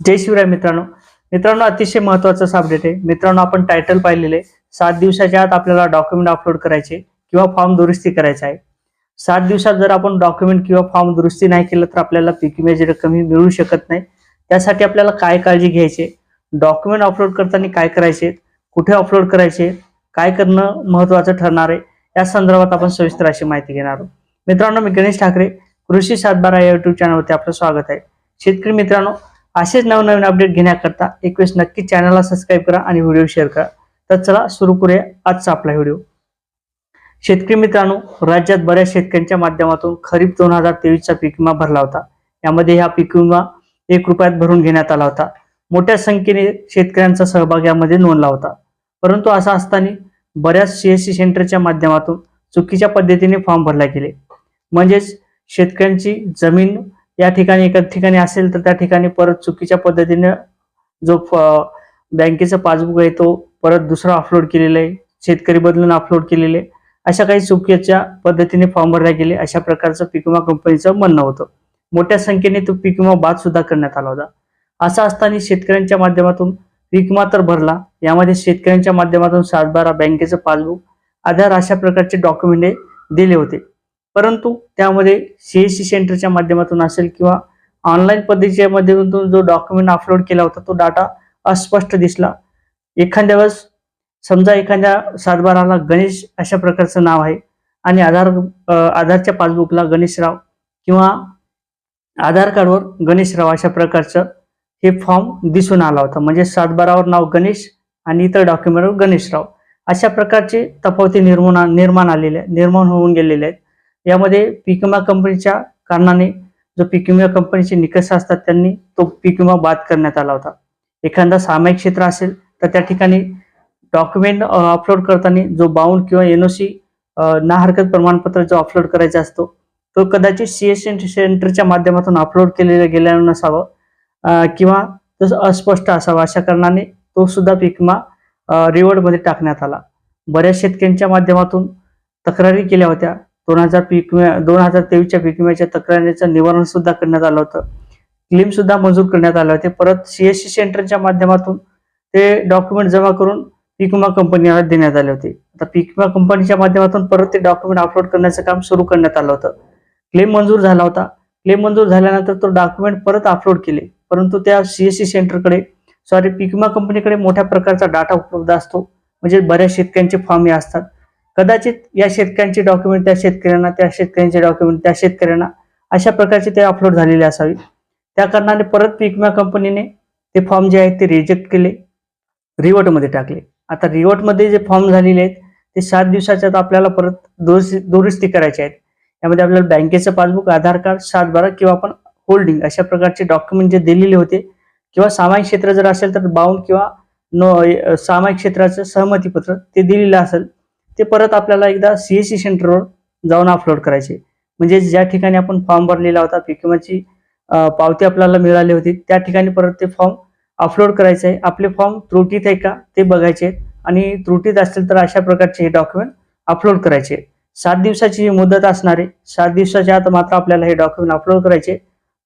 जय शिवराय मित्रांनो. मित्रांनो अतिशय महत्वाचं अपडेट आहे. मित्रांनो आपण टायटल पाहिलेले सात दिवसाच्या आत आपल्याला डॉक्युमेंट अपलोड करायचे किंवा फॉर्म दुरुस्ती करायचा आहे. सात दिवसात जर आपण डॉक्युमेंट किंवा फॉर्म दुरुस्ती नाही केलं तर आपल्याला पीक विम्याची रक्कम ही मिळू शकत नाही. त्यासाठी आपल्याला काय काळजी घ्यायची? डॉक्युमेंट अपलोड करताना काय करायचे? कुठे अपलोड करायचे? काय करणं महत्वाचं ठरणार आहे? या संदर्भात आपण सविस्तर अशी माहिती घेणार आहोत. मित्रांनो मी गणेश ठाकरे कृषी सातबारा या युट्यूब चॅनलवरती आपलं स्वागत आहे. शेतकरी मित्रांनो असेच नवनवीन अपडेट घेण्याकरता एकवीस नक्की चॅनलला सबस्क्राईब करा आणि व्हिडिओ शेअर करा. तर चला सुरू करूया आजचा आपला व्हिडिओ शेतकरी मित्रांनो राज्यात बऱ्याच शेतकऱ्यांच्या माध्यमातून खरीप दोन हजार तेवीसचा पीक विमा भरला होता. यामध्ये हा पीक विमा एक रुपयात भरून घेण्यात आला होता. मोठ्या संख्येने शेतकऱ्यांचा सहभाग यामध्ये नोंदला होता. परंतु असं असताना बऱ्याच सीएससी सेंटरच्या माध्यमातून चुकीच्या पद्धतीने फॉर्म भरला गेले. म्हणजेच शेतकऱ्यांची जमीन या ठिकाणी एका ठिकाणी असेल तर त्या ठिकाणी परत चुकीच्या पद्धतीने जो फ- पासबुक आहे तो परत दुसरा अपलोड केलेला आहे. शेतकरी बदलून अपलोड केलेले आहे. अशा काही चुकीच्या पद्धतीने फॉर्म भरल्या गेले. अशा प्रकारचं पीक विमा कंपनीचं म्हणणं होतं. मोठ्या संख्येने तो पीक विमा बाद सुद्धा करण्यात आला होता. असा असताना शेतकऱ्यांच्या माध्यमातून पीक विमा तर भरला. यामध्ये शेतकऱ्यांच्या माध्यमातून सातबारा बँकेचं पासबुक आधार अशा प्रकारचे डॉक्युमेंट दिले होते. परंतु त्यामध्ये सीएससी सेंटरच्या माध्यमातून असेल किंवा ऑनलाईन पद्धतीच्या माध्यमातून जो डॉक्युमेंट अपलोड केला होता तो डाटा अस्पष्ट दिसला. एखाद्या वेळेस समजा एखाद्या सातबाराला गणेश अशा प्रकारचं नाव आहे आणि आधार आधारच्या पासबुकला गणेशराव किंवा आधार कार्डवर गणेशराव अशा प्रकारचं हे फॉर्म दिसून आला होता. म्हणजे सातबारावर नाव गणेश आणि इतर डॉक्युमेंटवर गणेशराव. अशा प्रकारचे तफावती निर्माण निर्माण आलेले निर्माण होऊन गेलेले आहेत. यामध्ये पीक विमा कंपनीच्या कारणाने जो पीक विमा कंपनीचे निकष असतात त्यांनी तो पीक विमा बाद करण्यात आला होता. एखादा सामायिक क्षेत्र असेल तर त्या ठिकाणी डॉक्युमेंट अपलोड करताना जो बाउंड किंवा एनओसी ना हरकत प्रमाणपत्र जो अपलोड करायचा असतो तो कदाचित सीएसएन सेंटरच्या माध्यमातून अपलोड केलेलं गेलेलं नसावं किंवा तो अस्पष्ट असावा अशा कारणाने तो सुद्धा पीक विमा रिवॉर्डमध्ये टाकण्यात आला. बऱ्याच शेतकऱ्यांच्या माध्यमातून तक्रारी केल्या होत्या. दोन हजार पीक विमा दोन हजार तेवीसच्या पीक विम्याच्या तक्रारीचं निवारण सुद्धा करण्यात आलं होतं. क्लेम सुद्धा मंजूर करण्यात आलं होते. परत सीएससी सेंटरच्या माध्यमातून ते डॉक्युमेंट जमा करून पीक विमा कंपनीला देण्यात आले होते. आता पीक विमा कंपनीच्या माध्यमातून परत ते डॉक्युमेंट अपलोड करण्याचं काम सुरू करण्यात आलं होतं. क्लेम मंजूर झाला होता. क्लेम मंजूर झाल्यानंतर तो डॉक्युमेंट परत अपलोड केले. परंतु त्या सीएससी सेंटरकडे सॉरी पीक विमा कंपनीकडे मोठ्या प्रकारचा डाटा उपलब्ध असतो. म्हणजे बऱ्याच शेतकऱ्यांचे फॉर्म हे असतात. कदाचित या शेतकऱ्यांचे डॉक्युमेंट त्या शेतकऱ्यांना त्या शेतकऱ्यांचे डॉक्युमेंट त्या शेतकऱ्यांना अशा प्रकारचे ते अपलोड झालेले असावे. त्या कारणाने परत पीक विमा कंपनीने ते फॉर्म जे आहेत ते रिजेक्ट केले रिवॉर्टमध्ये टाकले. आता रिवॉर्टमध्ये जे फॉर्म झालेले आहेत ते सात दिवसाच्या आपल्याला परत दुरुस्ती दुरुस्ती करायचे आहेत. यामध्ये आपल्याला बँकेचं पासबुक आधार कार्ड सात बारा किंवा आपण होल्डिंग अशा प्रकारचे डॉक्युमेंट जे दिलेले होते किंवा सामायिक क्षेत्र जर असेल तर बाउंड किंवा नो सामायिक क्षेत्राचं सहमतीपत्र ते दिलेलं असेल ते परत आपल्याला एकदा सीएससी सेंटरवर जाऊन अपलोड करायचे. म्हणजे ज्या ठिकाणी आपण फॉर्म भरलेला होता पीक विम्याची पावती आपल्याला मिळाली होती त्या ठिकाणी परत ते फॉर्म अपलोड करायचे. आहे आपले फॉर्म त्रुटीत आहे का ते बघायचे. आणि त्रुटीत असतील तर अशा प्रकारचे हे डॉक्युमेंट अपलोड करायचे. सात दिवसाची ही मुदत असणारे सात दिवसाच्या आत मात्र आपल्याला हे डॉक्युमेंट अपलोड करायचे.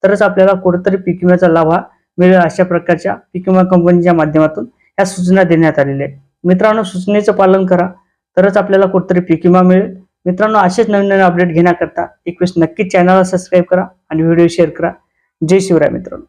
तरच आपल्याला कुठेतरी पीक विम्याचा लाभ हा मिळेल अशा प्रकारच्या पीक विमा कंपनीच्या माध्यमातून या सूचना देण्यात आलेल्या आहेत. मित्रांनो सूचनेचं पालन करा. तरच आपल्याला कुठतरी पीक विमा मिळेल. मित्रांनो असेच नवीन नवीन अपडेट घेण्याकरता एकवीस नक्की चॅनलला सबस्क्राईब करा आणि व्हिडिओ शेअर करा. जय शिवराय मित्रांनो.